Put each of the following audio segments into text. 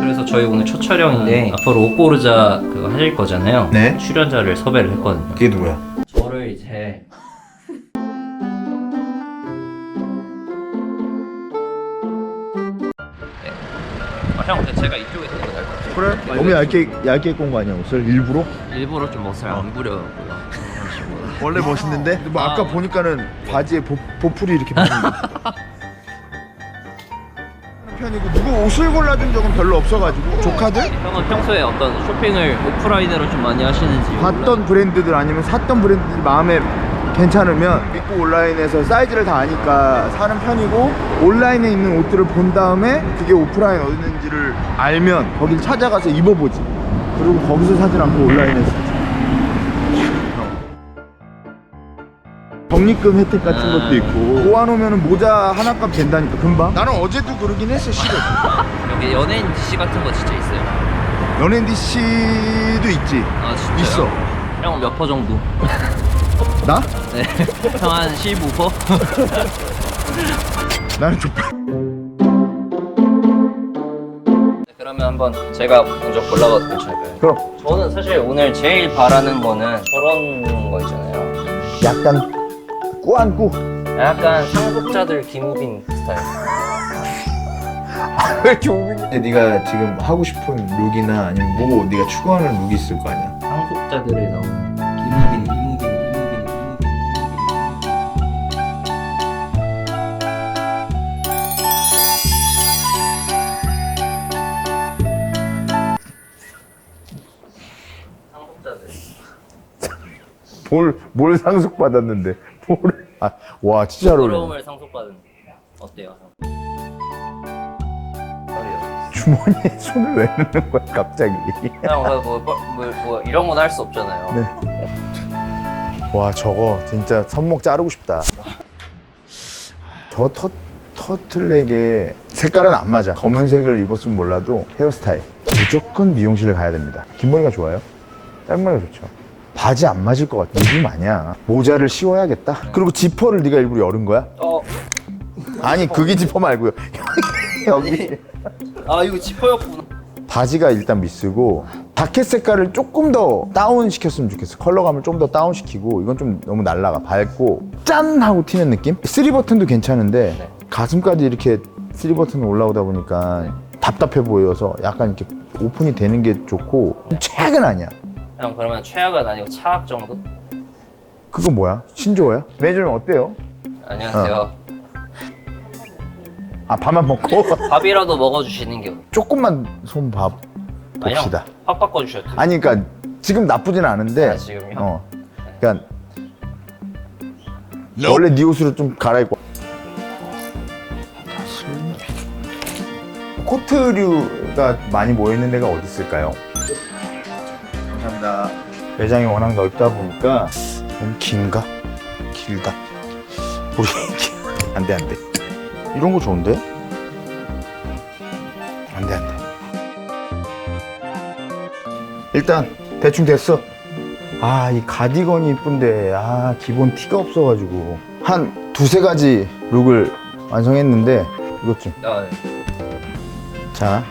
그래서 저희 오늘 첫 촬영인데 앞으로 옷 고르자 그거 하실 거잖아요. 네. 출연자를 섭외를 했거든요. 그게 누구야? 저를 이제 네. 아, 형, 제가 이쪽에서 입고 날것 같아요. 그래? 너무 얇게 얇게 입고 온 거 아니야 옷을 일부러? 일부러 좀 멋을 안 부려고요. 원래 멋있는데? 뭐 아까 아. 보니까는 바지에 보, 보풀이 이렇게 보이는 편이고 누구 옷을 골라준 적은 별로 없어가지고. 조카들? 형은 평소에 어떤 쇼핑을 오프라인으로 좀 많이 하시는지 봤던 브랜드들 아니면 샀던 브랜드들 마음에 괜찮으면 믿고 온라인에서 사이즈를 다 아니까 사는 편이고 온라인에 있는 옷들을 본 다음에 그게 오프라인 어디 있는지를 알면 거길 찾아가서 입어보지. 그리고 거기서 사진 않고 온라인에서 적립금 혜택 같은 아. 것도 있고 모아놓으면 모자 하나 값 된다니까 금방 나는 어제도 그러긴 했어 실은 여기 연예인 DC 같은 거 진짜 있어요. 연예인 DC도 있지 아 진짜요? 있어 형 몇 퍼 정도? 나? 네. 형한 15퍼? 나는 좀 그러면 한번 제가 먼저 골라봐도 괜찮을까요? 그럼 저는 사실 오늘 제일 바라는 거는 저런 거 있잖아요. 약간 꾸안꾸. 약간 상속자들 김우빈 스타일. 왜 이렇게 오빈이 네가 지금 하고 싶은 룩이나 아니면 뭐 네가 추구하는 룩이 있을 거 아니야? 상속자들에 나오는 뭘, 뭘 상속받았는데. 뭘 아, 와 진짜 잘 어울려 부러움을 상속받은 어때요? 주머니에 손을 왜 넣는 거야 갑자기. 그냥 뭐, 뭐, 뭐, 뭐 이런 건 할 수 없잖아요. 네. 와 저거 진짜 손목 자르고 싶다. 저 터, 터틀넥의 색깔은 안 맞아. 검은색을 입었으면 몰라도 헤어스타일. 무조건 미용실을 가야 됩니다. 긴 머리가 좋아요? 짧은 머리가 좋죠 바지 안 맞을 것 같아. 요즘 아니야 모자를 씌워야겠다. 그리고 지퍼를 네가 일부러 열은 거야? 어, 아니 그게 지퍼 말고요. 여기. 아 이거 지퍼였구나. 바지가 일단 미스고 자켓 색깔을 조금 더 다운 시켰으면 좋겠어. 컬러감을 좀 더 다운 시키고 이건 좀 너무 날라가. 밝고 짠 하고 튀는 느낌? 쓰리 버튼도 괜찮은데 네. 가슴까지 이렇게 쓰리 버튼 올라오다 보니까 답답해 보여서 약간 이렇게 오픈이 되는 게 좋고 최악은 아니야 형 그러면 최악은 아니고 차악 정도? 그거 뭐야 신조어야 매니저는 어때요 안녕하세요. 아 밥만 먹고 밥이라도 먹어주시는 게 조금만 손봐 아니, 형, 봅시다 확 바꿔주셔도 돼요. 아니 그러니까 지금 나쁘진 않은데 아, 지금요? 어 그러니까 원래 네 옷으로 좀 갈아입고 코트류가 많이 모여있는 데가 어디 있을까요? 감사합니다 매장이 워낙 넓다 보니까 너무 긴가? 길다 우리 안돼 안돼 이런 거 좋은데? 안돼 안돼 일단 대충 됐어. 아, 이 가디건이 이쁜데, 아, 기본 티가 없어가지고. 한 두세 가지 룩을 완성했는데, 이것 좀. 아, 네. 자.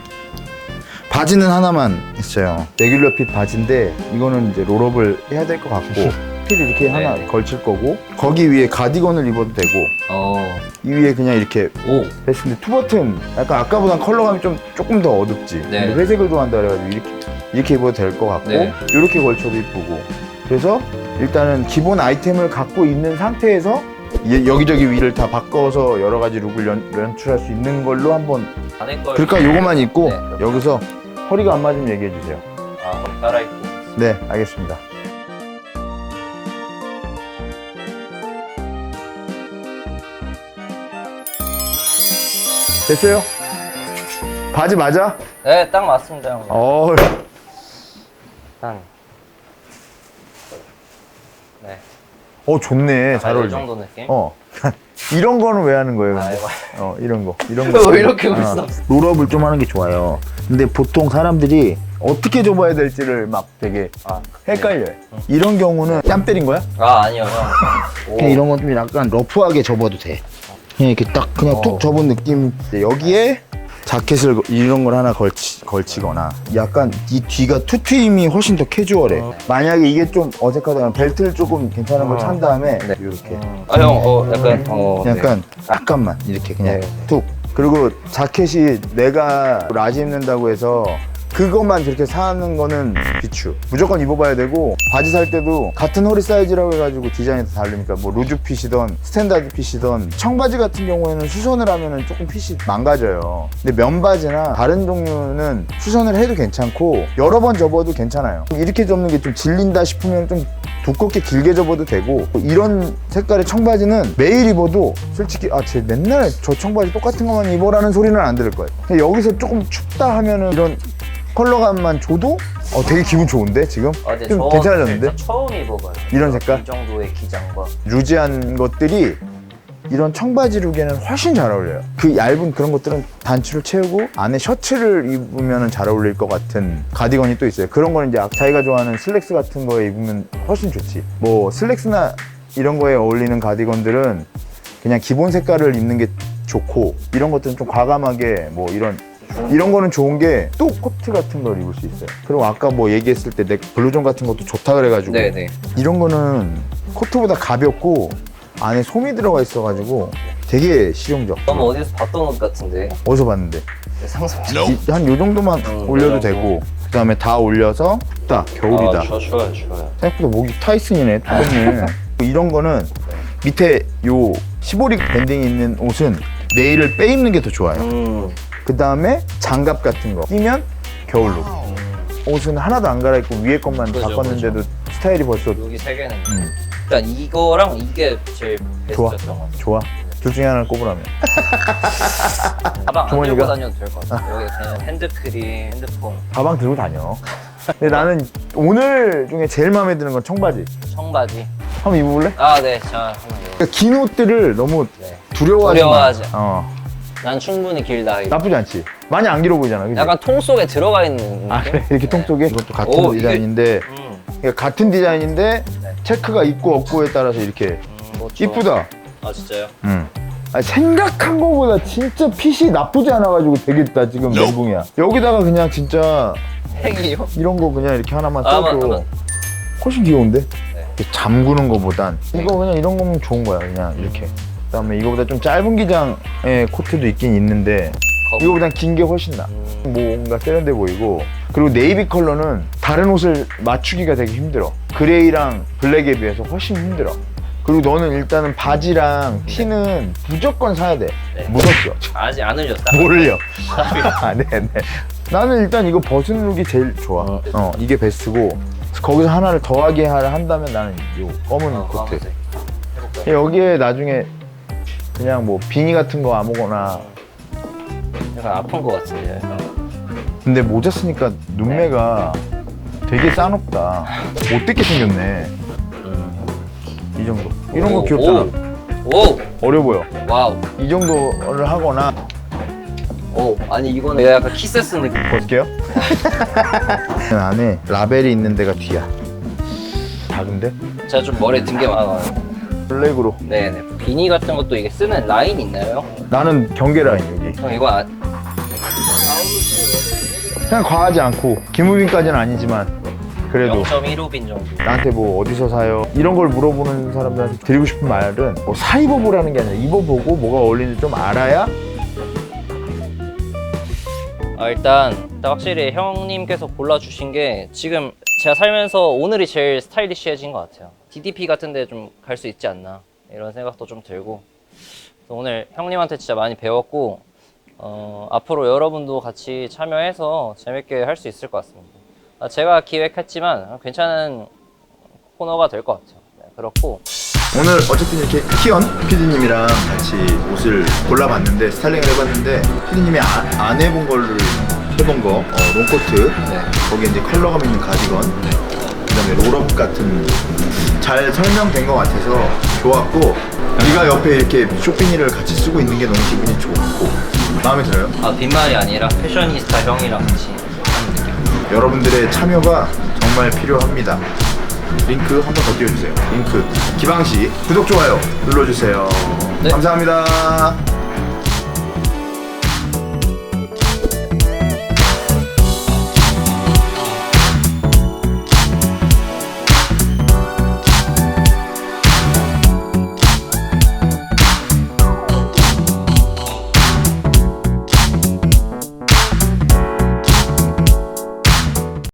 바지는 하나만 했어요. 레귤러 핏 바지인데, 이거는 이제 롤업을 해야 될 것 같고, 핏을 이렇게 하나 네. 걸칠 거고, 거기 위에 가디건을 입어도 되고, 어, 이 위에 그냥 이렇게 오, 했는데 투버튼 약간 아까보단 컬러감이 좀 조금 더 어둡지. 네. 근데 회색을 좋아한다 그래가지고 이렇게 이렇게 입어도 될 것 같고 네. 이렇게 걸쳐도 이쁘고. 그래서 일단은 기본 아이템을 갖고 있는 상태에서 예- 여기저기 위를 다 바꿔서 여러 가지 룩을 연, 연출할 수 있는 걸로 한번. 안에 걸. 그러니까 요거만 입고 네. 여기서 허리가 안 맞으면 얘기해 주세요. 아, 그럼 따라입고. 네, 알겠습니다. 됐어요? 바지 맞아? 네, 딱 맞습니다, 형. 어, 일단. 네. 어 좋네. 잘 아, 이 어울려. 정도 느낌? 어. 이런 거는 왜 하는 거예요? 아, 근데? 이거. 어, 이런 거. 이런 왜 거. 이렇게 어. 웃어? 롤업을 좀 하는 게 좋아요. 근데 보통 사람들이 어떻게 접어야 될지를 막 되게 아, 헷갈려요. 이런 경우는 뺨 때린 거야? 아, 아니요, 형. 그냥 이런 건 좀 약간 러프하게 접어도 돼. 그냥 이렇게 딱 그냥 어. 툭 접은 느낌 여기에 자켓을 이런 걸 하나 걸치, 걸치거나 약간 이 뒤가 투트임이 훨씬 더 캐주얼해 어. 만약에 이게 좀 어색하다면 벨트를 조금 괜찮은 걸 찬 다음에 네. 이렇게 아 형 어 약간 어 네. 약간 약간만 이렇게 그냥 네. 툭 그리고 자켓이 내가 라지 입는다고 해서 그것만 저렇게 사는 거는 비추. 무조건 입어봐야 되고 바지 살 때도 같은 허리 사이즈라고 해가지고 디자인이 다 다르니까 뭐 루즈 핏이던 스탠다드 핏이던 청바지 같은 경우에는 수선을 하면은 조금 핏이 망가져요. 근데 면바지나 다른 종류는 수선을 해도 괜찮고 여러 번 접어도 괜찮아요. 이렇게 접는 게 좀 질린다 싶으면 좀 두껍게 길게 접어도 되고 이런 색깔의 청바지는 매일 입어도 솔직히 아 쟤 맨날 저 청바지 똑같은 것만 입어라는 소리는 안 들을 거예요. 여기서 조금 춥다 하면은 이런 컬러감만 줘도 어 되게 기분 좋은데 지금 아, 근데 좀저 괜찮아졌는데 처음 입어봐요. 이런 색깔? 이 정도의 기장과. 루즈한 것들이 이런 청바지 룩에는 훨씬 잘 어울려요 그 얇은 그런 것들은 단추를 채우고 안에 셔츠를 입으면 잘 어울릴 것 같은 가디건이 또 있어요 그런 거는 이제 자기가 좋아하는 슬랙스 같은 거에 입으면 훨씬 좋지 뭐 슬랙스나 이런 거에 어울리는 가디건들은 그냥 기본 색깔을 입는 게 좋고 이런 것들은 좀 과감하게 뭐 이런 이런 거는 좋은 게 또 코트 같은 걸 입을 수 있어요 그리고 아까 뭐 얘기했을 때내 블루존 같은 것도 좋다 그래가지고 네네. 이런 거는 코트보다 가볍고 안에 솜이 들어가 있어가지고 되게 실용적. 너무 어디서 봤던 옷 같은데 어디서 봤는데? 상상. 한요 정도만 음, 올려도 그 정도. 되고 그 다음에 다 올려서 딱 겨울이다. 아, 좋아 좋아요 좋아요. 생각보다 목이 타이슨이네. 이런 거는 밑에 요 시보리 밴딩이 있는 옷은 네일을 빼입는 게 더 좋아요. 음. 그 다음에 장갑 같은 거 끼면 겨울룩. 옷은 하나도 안 갈아입고 위에 것만 그죠, 바꿨는데도 스타일이 벌써 여기 세 개는 음, 일단 이거랑 이게 제일 좋아. 베스트였던 것 같아요. 좋아. 둘 중에 하나를 꼽으라면. 가방 안? 들고 다녀도 될 것 같아요. 여기 그냥 핸드크림, 핸드폰, 가방 들고 다녀. 근데 나는 오늘 중에 제일 마음에 드는 건 청바지. 청바지. 한번 입어볼래? 아 네, 자 한번. 그러니까 긴 옷들을 너무 네. 두려워하지 마. 두려워하지. 어, 난 충분히 길다. 이거. 나쁘지 않지. 많이 안 길어 보이잖아. 그지? 약간 통 속에 들어가 있는 느낌. 아 그래 이렇게 통 속에 이것도 같은 오, 이게- 디자인인데 음, 그러니까 같은 디자인인데 네. 체크가 있고 없고에 따라서 이렇게 음, 멋져. 이쁘다. 아 진짜요? 응. 아니, 생각한 거보다 진짜 핏이 나쁘지 않아가지고 되겠다 지금 멘붕이야. 여기다가 그냥 진짜 행이요? 이런 거 그냥 이렇게 하나만 아, 써도. 훨씬 귀여운데? 네. 잠그는 거보단 이거 그냥 이런 거면 좋은 거야 그냥 이렇게 그다음에 이거보다 좀 짧은 기장의 코트도 있긴 있는데 거북. 이거보단 긴 게 훨씬 나 음, 뭔가 세련돼 보이고 그리고 네이비 컬러는 다른 옷을 맞추기가 되게 힘들어 그레이랑 블랙에 비해서 훨씬 힘들어 그리고 너는 일단은 바지랑 티는 무조건 사야 돼 네. 묻었어 아직 안 흘렸다. 몰려 아, 네네 나는 일단 이거 벗은 룩이 제일 좋아 어. 어 이게 베스트고 거기서 하나를 더하게 한다면 나는 요 검은 어, 코트 검은색. 해볼까요? 여기에 나중에 그냥 뭐 비니 같은 거 아무거나 약간 아픈 것 같은데. 근데 모자 쓰니까 눈매가 되게 싸높다 못되게 생겼네 이 정도 이런 거 오, 귀엽잖아 오! 어려 보여 와우. 이 정도를 하거나 오, 아니 이거는 약간 키세스 느낌. 벗을게요 안에 라벨이 있는 데가 뒤야 작은데? 제가 좀 머리에 든 게 많아요. 블랙으로 네네. 비니 같은 것도 이게 쓰는 라인 있나요? 나는 경계 라인 여기 형 이거 안, 그냥 과하지 않고 김우빈까지는 아니지만 그래도 0.15빈 정도. 나한테 뭐 어디서 사요 이런 걸 물어보는 사람들한테 드리고 싶은 말은 뭐 사 입어보라는 게 아니라 입어보고 뭐가 어울리는지 좀 알아야 아, 일단, 일단 확실히 형님께서 골라주신 게 지금 제가 살면서 오늘이 제일 스타일리시해진 것 같아요. DDP 같은 데 좀 갈 수 있지 않나 이런 생각도 좀 들고 오늘 형님한테 진짜 많이 배웠고 어, 앞으로 여러분도 같이 참여해서 재밌게 할 수 있을 것 같습니다. 아, 제가 기획했지만 괜찮은 코너가 될 것 같아요. 네, 그렇고 오늘 어쨌든 이렇게 키언 PD님이랑 같이 옷을 골라봤는데 스타일링을 해봤는데 PD님이 안, 안 해본 걸로 해본 거 어, 롱코트 네. 거기에 이제 컬러감 있는 가디건 그다음에 롤업 같은 잘 설명된 것 같아서 좋았고 네가 옆에 이렇게 쇼핑이를 같이 쓰고 있는 게 너무 기분이 좋고 마음에 들어요. 아 빈말이 아니라 패셔니스타 형이랑 같이 하는 느낌. 여러분들의 참여가 정말 필요합니다. 링크 한 번 더 띄워주세요. 링크 기방시 구독 좋아요 눌러주세요. 네. 감사합니다.